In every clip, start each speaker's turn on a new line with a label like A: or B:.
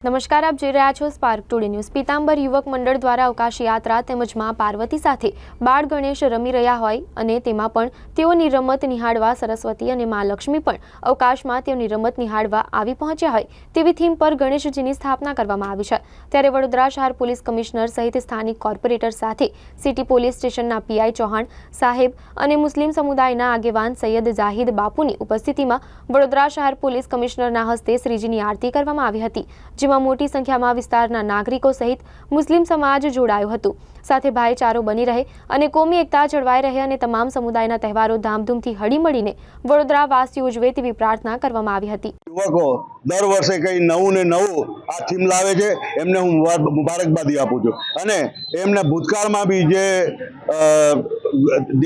A: નમસ્કાર, આપ જોઈ રહ્યા છો સ્પાર્ક ટુડે ન્યૂઝ પીતાંબર યુવક મંડળ દ્વારા અવકાશ યાત્રા તેમજમાં પાર્વતી સાથે બાળ ગણેશ રમી રહ્યા હોય અને તેમાં પણ તેઓની રમત નિહાળવા સરસ્વતી અને મા લક્ષ્મી પણ અવકાશમાં તેઓની રમત નિહાળવા આવી પહોંચ્યા હોય તેવી થીમ પર ગણેશજીની સ્થાપના કરવામાં આવી છે. ત્યારે વડોદરા શહેર પોલીસ કમિશનર સહિત સ્થાનિક કોર્પોરેટર સાથે સિટી પોલીસ સ્ટેશનના પીઆઈ ચૌહાણ સાહેબ અને મુસ્લિમ સમુદાયના આગેવાન સૈયદ જાહિદ બાપુની ઉપસ્થિતિમાં વડોદરા શહેર પોલીસ કમિશનરના હસ્તે શ્રીજીની આરતી કરવામાં આવી હતી જેમાં મોટી સંખ્યામાં વિસ્તારના નાગરિકો સહિત મુસ્લિમ સમાજ જોડાયો હતો. સાથે ભાઈચારો બની રહે અને કોમી એકતા જળવાઈ રહે અને તમામ સમુદાયના તહેવારો ધામધૂમથી હળીમળીને વડોદરા વાસીઓ ઉજવે તેવી પ્રાર્થના કરવામાં આવી હતી.
B: યુવકો, દર વર્ષે કંઈ નવું ને નવું આ થીમ લાવે છે, એમને હું મુબારકબાદી આપું છું. અને એમને ભૂતકાળમાં બી જે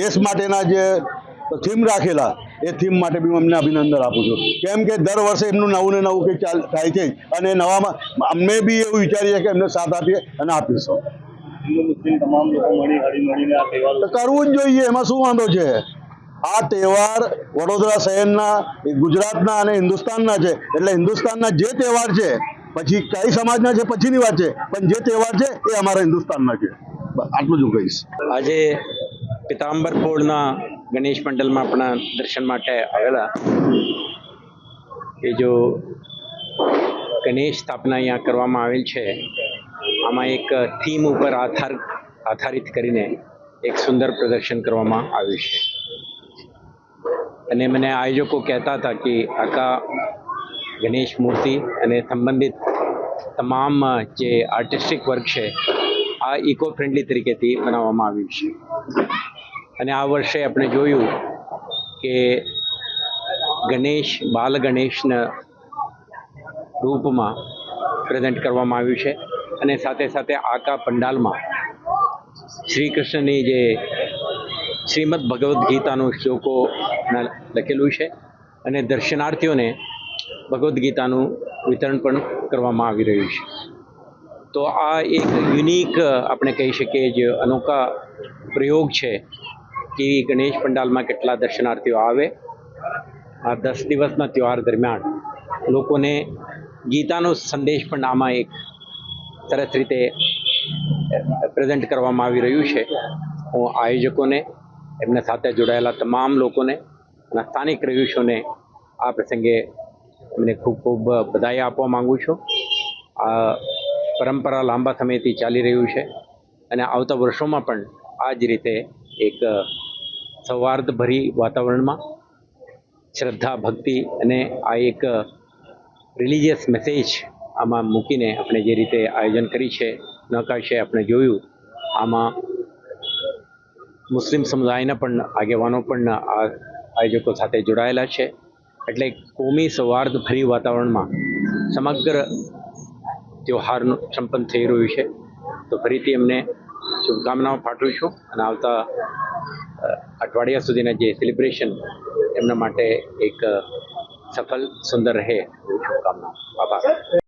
B: દેશ માટેના જે થીમ રાખેલા એ થીમ માટે બી હું એમને અભિનંદન આપું છું. કેમ કે દર વર્ષે એમનું નવું ને નવું કંઈક ચાલ, થાય છે. અને નવામાં અમે બી એવું વિચારીએ કે એમને સાથ આપીએ અને આપીશું. કરવું જ જોઈએ, એમાં શું વાંધો છે? આ તહેવાર વડોદરા શહેરના, ગુજરાતના અને હિન્દુસ્તાનના છે. એટલે હિન્દુસ્તાનના જે તહેવાર છે, પછી કઈ સમાજના છે, પછીની વાત છે. પણ જે તહેવાર છે, એ અમારા હિન્દુસ્તાનના છે. આટલું જ હું કહીશ.
C: આજે પિતાંબર પોળના ગણેશ મંડળમાં આપણા દર્શન માટે આવેલા. એ જો ગણેશ સ્થાપના અહીંયા કરવામાં આવેલ છે, આમાં એક થીમ ઉપર આધાર, આધારિત કરીને એક સુંદર પ્રદર્શન કરવામાં આવ્યું છે. અને મને આયોજકો કહેતા હતા કે આખા ગણેશ મૂર્તિ અને સંબંધિત તમામ જે આર્ટિસ્ટિક વર્ક છે, આ ઇકો ફ્રેન્ડલી તરીકેથી બનાવવામાં આવ્યું છે. અને આ વર્ષે આપણે જોયું કે ગણેશ, બાલ ગણેશના રૂપમાં પ્રેઝન્ટ કરવામાં આવ્યું છે. અને સાથે સાથે આકા પંડાલમાં શ્રી કૃષ્ણની જે શ્રીમદ ભગવદ્ ગીતાનું શ્લોકો લખેલું છે અને દર્શનાર્થીઓને ભગવદ્ ગીતાનું વિતરણ પણ કરવામાં આવી રહ્યું છે. તો આ એક યુનિક આપણે કહી શકીએ જે અનોખા પ્રયોગ છે કે ગણેશ પંડાલમાં કેટલા દર્શનાર્થીઓ આવે? આ દસ દિવસના તહેવાર દરમિયાન લોકોને ગીતાનો સંદેશ પણ આમાં એક સરસ રીતે પ્રેઝન્ટ કરવામાં આવી રહ્યું છે. હું આયોજકોને, એમના સાથે જોડાયેલા તમામ લોકોને અને સ્થાનિક રહીશોને આ પ્રસંગે એમને ખૂબ ખૂબ બધાઈ આપવા માગું છું. આ પરંપરા લાંબા સમયથી ચાલી રહ્યું છે અને આવતા વર્ષોમાં પણ આ જ રીતે એક સૌહાર્દભરી વાતાવરણમાં શ્રદ્ધા, ભક્તિ અને આ એક રિલિજિયસ મેસેજ આમાં મૂકીને આપણે જે રીતે આયોજન કરી છે નકાશે આપણે જોયું, આમાં મુસ્લિમ સમુદાયના પણ આગેવાનો પણ આ આયોજકો સાથે જોડાયેલા છે. એટલે કોમી સૌહાર્દભરી વાતાવરણમાં સમગ્ર ત્યોહારનું સંપન્ન થઈ રહ્યું છે. તો ફરીથી એમને શુભકામનાઓ પાઠવું છું અને આવતા અઠવાડિયા સુધીના જે સેલિબ્રેશન એમના માટે એક સફળ સુંદર રહે એવી શુભકામનાઓ. આભાર.